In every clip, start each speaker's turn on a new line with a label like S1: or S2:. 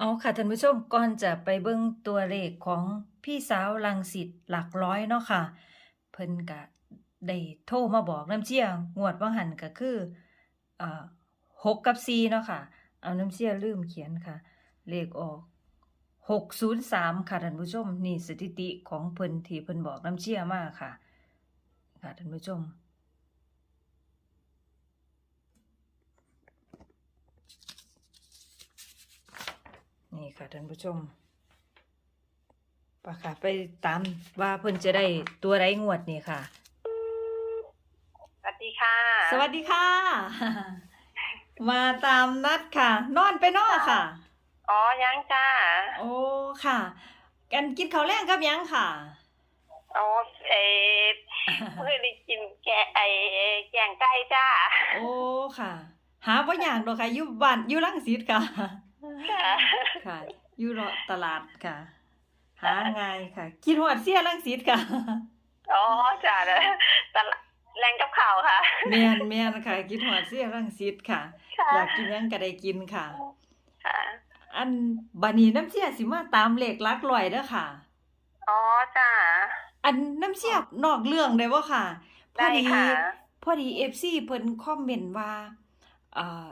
S1: เอาค่ะท่านผู้ชมก่อนจะไปเบิ่งตัวเลขของพี่สาวรังสิตหลักร้อยเนาะค่ะ เพิ่นก็ได้โทรมาบอกน้ำเชี่ยงวดว่างหันก็คืออ่อ6กับ4เนาะค่ะ เอาน้ำเชี่ยลืมเขียนค่ะ เลขออก603ค่ะท่านผู้ชม นี่สถิติของเพิ่นที่เพิ่นบอกน้ำเชี่ยมากค่ะ ค่ะท่านผู้ชม นี่ค่ะท่านผู้ชมปะค่ะ ไปตามว่าเพิ่นจะได้ตัวไรงวดนี่ค่ะ
S2: สวัสดีค่ะ
S1: สวัสดีค่ะ มาตามนัดค่ะ นอนไปนอนค่ะ
S2: อ๋อยังจ้า
S1: โอ้ค่ะ กันกินข้าวแรงกับหยังค่ะ
S2: อ๋อเอเพื่อได้กินแกะไอแกงไก่จ้า
S1: โอ้ค่ะ หาบ่ยากดอกค่ะอยู่บ้านอยู่รังสิตค่ะ
S2: ค่ะ
S1: ค่ะอยู่รอตลาดค่ะ หาง่ายค่ะ คิดฮอดเสียรังสิตค่ะ
S2: อ๋อจ้าเลยตะละแรงกับข่าวค่ะ
S1: แม่นแม่นค่ะคิดฮอดเสียรังสิตค่ะ
S2: ค่ะ
S1: อยากกินหยังก็ได้กินค่ะ
S2: ค่ะ
S1: อันบัดนี้น้ำเสียสิมาตามเลขหลักร้อยเด้อค่ะ
S2: อ๋อจ้า
S1: อันน้ำเสียนอกเรื่องได้บ่ค่ะ พอ
S2: ได้
S1: ดี
S2: ค่ะ
S1: พอดี FC เพิ่นคอมเมนต์ว่าอ่า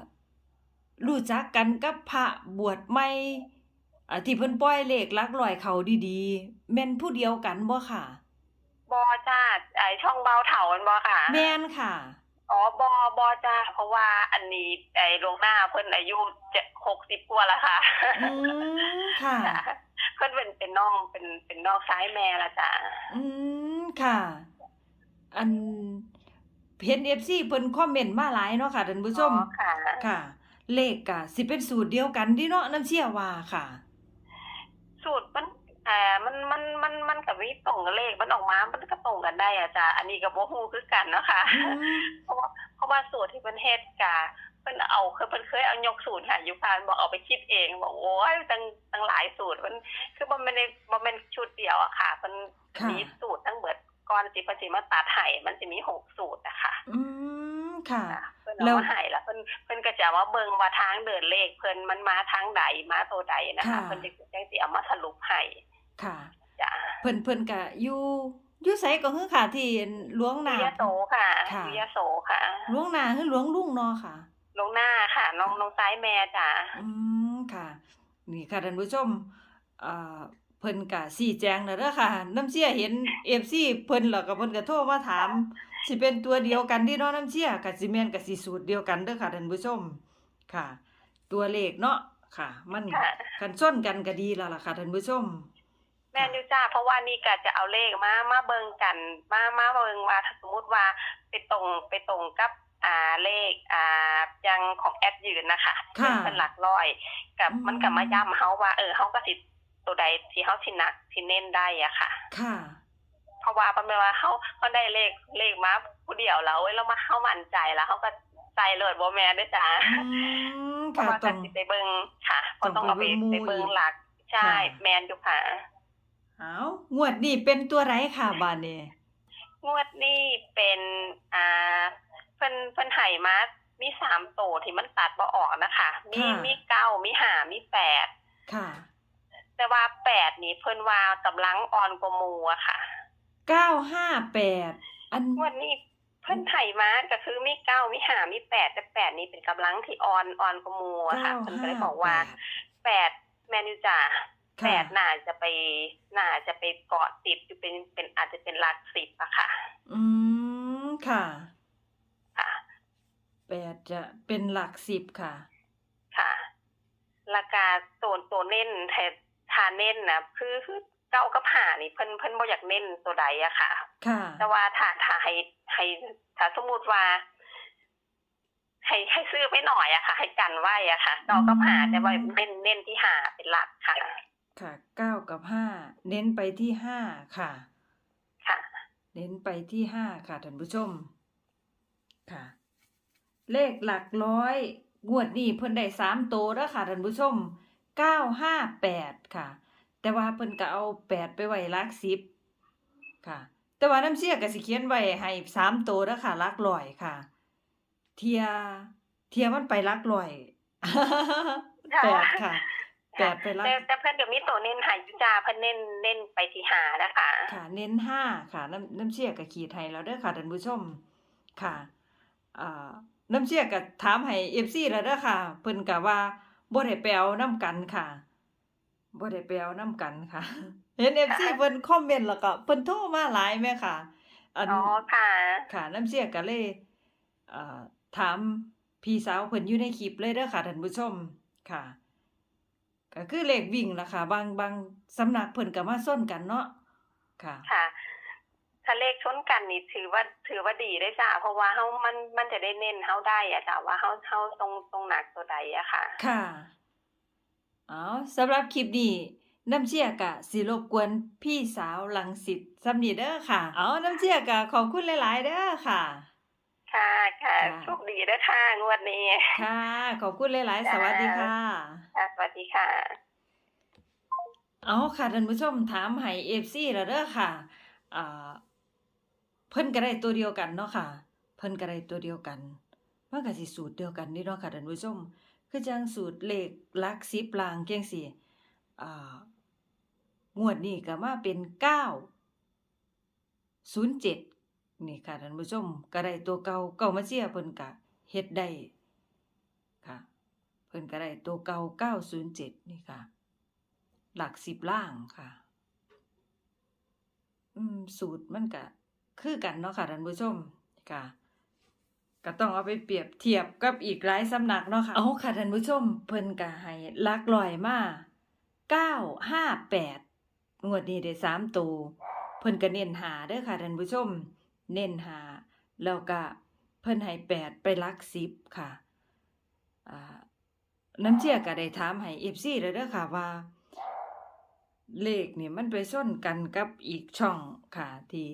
S1: รู้จักกันกับพระบวชใหม่อ่าที่เพิ่นปล่อยเลขหลักร้อยเขาดีๆ แม่นผู้เดียวกันบ่ค่ะ
S2: บอจ้าไอช่องเบาเถามันบอค่ะ
S1: แม่นค่ะ
S2: อ๋อบอบอจ้าเพราะว่าอันนี้ไอลวงหน้าเพิ่นอายุเจ็ดหกสิบกว่าแล้วค่ะ
S1: อืมค่ะ
S2: จ้ะเพิ่นเป็นเป็นน้องเป็นเป็นน้องซ้ายแม่ละจ้า
S1: อืมค่ะ อันเห็น FC เพิ่นคอมเมนต์มาหลายเนาะค่ะท่านผู้ชม
S2: อ๋อค่ะ
S1: ค่ะ เลขก็สิเป็นสูตรเดียวกันเดิเนาะน้ำเชี่ยว่าค่ะ
S2: สูตรมันเอ่อมันมันมันมันกับวิตรงกับเลขมันออกมา มันก็ตรงกันได้อะจ้ะอันนี้กับโบฮูคือกันเนาะค่ะ
S1: อืม
S2: เพราะว่าเพราะว่าสูตรที่เพิ่นเฮ็ดกะเพิ่นเอาคือเพิ่นเคยเอายกสูตรหาอยู่พานบอกเอาไปคิดเองบอกโอ้ยตั้งตั้งหลายสูตรมันคือมันไม่ได้มันเป็นชุดเดียวอะค่ะเพิ่น
S1: ค่ะ
S2: มีสูตรทั้งเบิดก่อนสิเพิ่นสิมาตัดให้มันจะมีหกสูตรอะค่ะ
S1: อืมค่ะ
S2: ค่ะ เพิ่น
S1: แล้
S2: เอา
S1: ว
S2: มาให้แล้วเพิ่นเพิ่นก็จะว่าเบิ่งว่าทางเดินเลขเพิ่นมันมาทางใดมาตัวใดนะคะ
S1: ค่ะ
S2: เพิ่นจะจังสิเอามาสรุปให้
S1: ค่ะ
S2: จ้ะ
S1: เพิ่นเพิ่นก็อยู่อยู่ไสก็คือค่ะที่หลวงนา
S2: วิยาโสค่ะ
S1: ค่ะ
S2: วิยาโสค่ะ
S1: หลวงนาคือหลวงลุงเนาะค่ะ
S2: ลงหน้าค่ะน้องน้องซ้ายแม่จ้ะ
S1: อืมค่ะ นี่ค่ะท่านผู้ชมอ่าเพิ่นก็ชี้แจงแล้วเด้อค่ะ น้ำเชี่ยเห็น FC เพิ่นแล้วก็เพิ่นก็โทรมาถาม สิเป็นตัวเดียวกันที่เนาะน้ำเชี่ยก็สิแม่นก็สิสูตรเดียวกันเด้อค่ะท่านผู้ชมค่ะ ตัวเลขเนาะค่ะ มัน
S2: ค่ะ
S1: คันส้นกันก็ดีแล้วล่ะค่ะท่านผู้ชม
S2: แม่นิวจ้าเพราะว่านี่ก็จะเอาเลขมามาเบิ่งกันมามาเบิ่งว่าถ้าสมมุติว่าไปตรงไปตรงกับอ่าเลขอ่ายังของแอดยืนนะคะ
S1: ค่ะ
S2: เป็นหลักร้อยกับ
S1: อืม
S2: มันก็มาย้ำเฮาว่าเออเฮาก็สิตัวใดที่เฮาสิหนักสิเน้นได้อะค่ะ
S1: ค่ะ
S2: เพ ราะว่าเป็นว่าเขาเขาได้เลขเลขมาผู้เดียวแล้วเว้ยแล้วมาเข้ามั่นใจแล้วเขาก็ใจเลิศบ่แม่นด้วยจ้า
S1: อืม
S2: เพราะ
S1: ค่ะ
S2: ว่า
S1: ต้
S2: จะ
S1: อง
S2: สิไปเบิ่งค่ะเพราะ
S1: ต้
S2: ต้
S1: อ
S2: องง
S1: ไป
S2: เอาไป
S1: เบิ่งหมู่
S2: ไปเบิ่ง
S1: อีก
S2: หลักใช่
S1: ค่ะ
S2: แมนอยู่ค่ะ
S1: เอางวดนี้เป็นตัวไรค่ะบาดนี้
S2: งวดนี้เป็นอ่าเพิ่นเพิ่นไห่มามีสามโตที่มันตัดบ่ออกนะคะ มี
S1: ค่ะ
S2: มีเก้ามีห้ามีแปด
S1: ค่ะ
S2: แต่ว่าแปดนี่เพิ่นว่ากำลังอ่อนกว่าหมู่อะค่ะ
S1: เก้าห้าแปดอัน
S2: งวดนี้เพิ่นไถมาก็คือมีเก้ามีห้ามีแปดแต่แปดนี่เป็นกำลังที่อ่อนอ่อนกว่าหมู่อะค่ะ
S1: เก้า
S2: เพิ่นก็
S1: ห้า
S2: เลยบอกว่า
S1: แปด
S2: แปดแมนยูจ่า
S1: ค่ะ
S2: แปดน่าจะไปน่าจะไปเกาะติดอยู่เป็นเป็นอาจจะเป็นหลักสิบอะค่ะ
S1: อืมค่ะ
S2: ค่ะ
S1: แปดจะเป็นหลักสิบค่ะ
S2: ค่ะราคาโซนตัวเน้นแทนทาเน้นนะคือคือเก้ากับหานี่เพิ่นเพิ่นบ่อยากเน้นตัวใดอะค่ะ
S1: ค่ะ
S2: แต่ว่าถ้าถ้าให้ให้ถ้าสมมุติว่า ให้ให้ซื้อไปหน่อยอะค่ะ ให้กันไว้อะค่ะเก้ากับหาแต่ว่าเน้นเน้นที่หาเป็นหลักค่ะ
S1: ค่ะเก้ากับห้าเน้นไปที่ห้าค่ะ
S2: ค่ะ
S1: เน้นไปที่ห้าค่ะท่านผู้ชม ค่ะ เลขหลักร้อยงวดนี้เพิ่นได้สามโตแล้วค่ะท่านผู้ชมเก้าห้าแปดค่ะ แต่ว่าเพิ่นก็เอาแปดไปไว้หลักสิบค่ะ แต่ว่าน้ำเสียก็สิเขียนไว้ให้สามโตแล้วค่ะหลักร้อยค่ะ เทีย เทียมันไปหลักร้อย
S2: ค่ะ
S1: แปดค่ะแปดไปรัก
S2: แต่แต่เพิ่นก็มีตัวเน้นใหายจุจ้าเพิ่นเน้นเน้นไปที่หานะคะ
S1: ค่ะ เน้นห้าค่ะ น้ำน้ำเชี่ยกับขีดไทยแล้วเด้อค่ะท่านผู้ชมค่ะอ่าน้ำเชี่ยกับถามให้เอฟซีแล้วเด้อค่ะ เพิ่นกะว่าบ่ได้ไปเอาน้ำกันค่ะ บ่ได้ไปเอาน้ำกันค่ะ เห็นเอฟซีเพิ่นคอมเมนต์แล้วก็เพิ่นโทรมาหลายแม่ค่ะ อัน
S2: อ๋อค่ะ
S1: ค่ะน้ำเชี่ยก็เลยเอ่อถามพี่สาวเพิ่นอยู่ในคลิปเลยเด้อค่ะท่านผู้ชมค่ะ ก็คือเลขวิ่งล่ะค่ะ บางบางสำนักเพิ่นก็มาส้นกันเนาะค่ะ
S2: ค่ะ ถ้าเลขชนกันนี่ถือว่าถือว่าดีได้จ้าเพราะว่าเฮามันมันจะได้เน้นเฮาได้อะจ้าว่าเฮาเฮาตรงตรงหนักตัวใดอะค่ะ
S1: ค่ะ เอาสำหรับคลิปนี้น้ำเชี่ยกะสิรบกวนพี่สาวลังสิตสำนีเด้อค่ะ เอาน้ำเชี่ยกะขอบคุณหลาย ๆ เด้อค่ะ
S2: ค่ะค่ะ
S1: ค่ะ
S2: โชคดีด้วยค่ะงวดนี้
S1: ค่ะ ขอบคุณหลาย ๆ สวัสดีค่ะ
S2: ค่ะสวัสดีค่ะ
S1: เอาค่ะท่านผู้ชมถามให้ FC แล้วเด้อค่ะอ่าเพิ่นก็ได้ตัวเดียวกันเนาะค่ะ เพิ่นก็ได้ตัวเดียวกันมันก็สิสูตรเดียวกันนี่เนาะค่ะท่านผู้ชม คือจังสูตรเลขหลัก10ลางจังซี่งวดนี้ก็มาเป็น9 07นี่ค่ะท่านผู้ชมก็ได้ตัวเก่าเก่ามาเสียเพิ่นก็เฮ็ดได้ค่ะเพิ่นก็ได้ตัวเก่า907นี่ค่ะ หลักสิบล่างค่ะ อืมสูตรมันก็คือกันเนาะค่ะท่านผู้ชมค่ะ ก็ต้องเอาไปเปรียบเทียบกับอีกหลายสำนักเนาะค่ะ เอาค่ะท่านผู้ชมเพิ่นก็ให้ลักลอยมาเก้าห้าแปดงวดนี้ได้สามตัวเพิ่นก็เน้นหาเด้อค่ะท่านผู้ชม เน้นหาแล้วก็เพิ่นให้แปดไปลักสิบค่ะอ่าน้ำเชี่ยก็ได้ถามให้ FC แล้วเด้อค่ะว่า เลขนี่มันไปส้นกันกับอีกช่องค่ะที่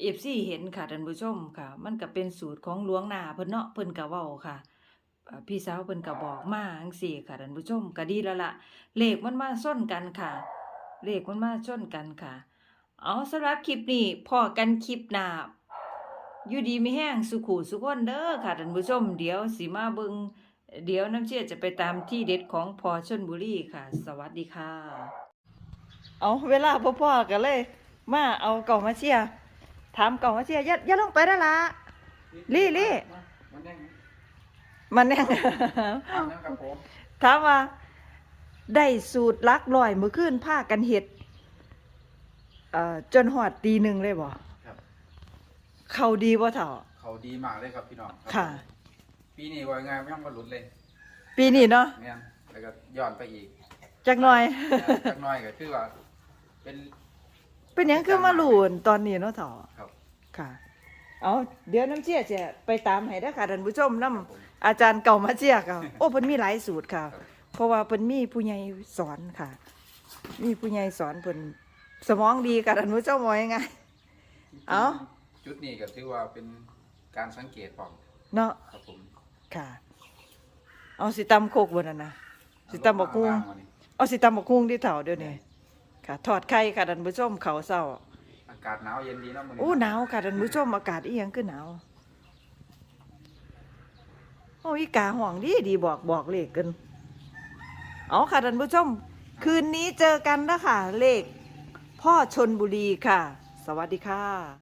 S1: เอฟซีเห็นค่ะท่านผู้ชมค่ะ มันก็เป็นสูตรของหลวงนาเพิ่นเนาะเพิ่นก็เว้าค่ะพี่สาวเพิ่นก็บอกมาจังซี่ค่ะท่านผู้ชมก็ดีแล้วล่ะเลขมันมาส้นกันค่ะ เลขมันมาส้นกันค่ะ เอาสำหรับคลิปนี้พอกันคลิปหน้าอยู่ดีไมีแห้งสุขุสุขคนเด้อค่ะท่านผู้ชม เดี๋ยวสิมาเบิงเดี๋ยวน้ำเชื่อจะไปตามที่เด็ดของพอชนบุรีค่ะ สวัสดีค่ะ เอาเวลาพ่อพ่อๆกันเลย มาเอาเก่ามาเชียร์ ถามเก่ามาเชียร์อย่าอย่าลงไปได้ละลี่ลี่
S3: มันยัง
S1: มันแน่ง
S3: อาบน้ำกับผม
S1: ถามว่า ได้สูตรลักลอยมือขึ้นผ้ากันเห็ดเอ่อจนหอดตีหนึ่งเลยบ่
S3: ครับ
S1: เขาดีบ่เถ่า
S3: เขาดีมากเลยครับพี่น้องรับ
S1: ค่ะ
S3: ปีนี้ว่างานไม่ต้องมาหลุดเลย
S1: ปีนี้เนาะ
S3: เนี่ยแล้วก็ย้อนไปอีก
S1: จักหน่อย
S3: จักหน้อยก็คือว่า เป็น
S1: เป็นหยังคือมาหลุนตอนนี้เนาะเถ่า
S3: ครับ
S1: ค่ะ เอาเดี๋ยวน้ำเชี่ยจะไปตามให้เด้อค่ะท่านผู้ชมนํ
S3: ครับผม
S1: อาจารย์เก่ามาเชียร์ค่ะโอ้เพิ่นมีหลายสูตรค่ะ
S3: ครับ
S1: เพราะว่าเพิ่นมีผู้ใหญ่สอนค่ะ มีผู้ใหญ่สอนเพิ่นสมองดีค่ะท่านผู้ชมว่ายังไง เอ้า
S3: จุดนี้ก็ถือว่าเป็นการสังเกตของ
S1: เนาะ
S3: ครับผม
S1: ค่ะ เอาสิตำโคกบนนั้นนะสิตำบักกุ้ง
S3: ว่างๆวันนี้
S1: เอาสิตำบักกุ้งที่เถ่าเดี๋ยวนี้ ค่ะทอดไข่ค่ะท่านผู้ชมเขาวเศร้า
S3: อากาศหนาวเย็นดีเนาะมื้อนี้
S1: อู้หนาวค่ะท่านผู้ชมอากาศอีหยังคือหนาวโอ้ยกาห่วงดีดีบอกบอกเลขกันเอาค่ะท่านผู้ชม คืนนี้เจอกันนะค่ะเลข พ่อชนบุรีค่ะ สวัสดีค่ะ